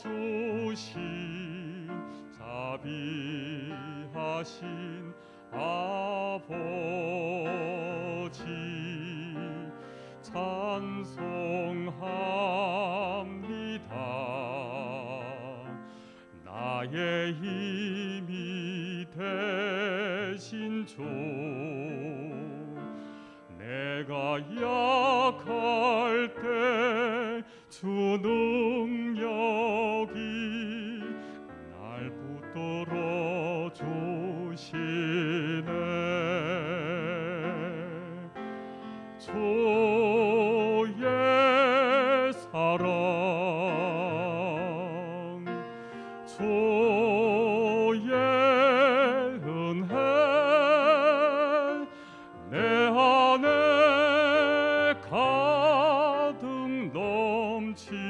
주신 자비하신 아버지 찬송합니다. 나의 힘이 되신 주 내가 약한 넘치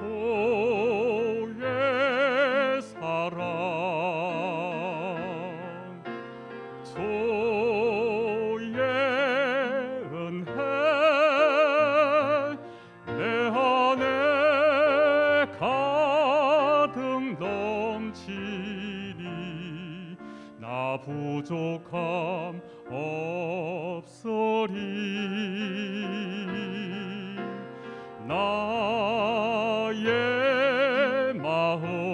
소의 사랑. 소의 은혜 내 안에 가득 넘치니 나 부족함 없으리. 나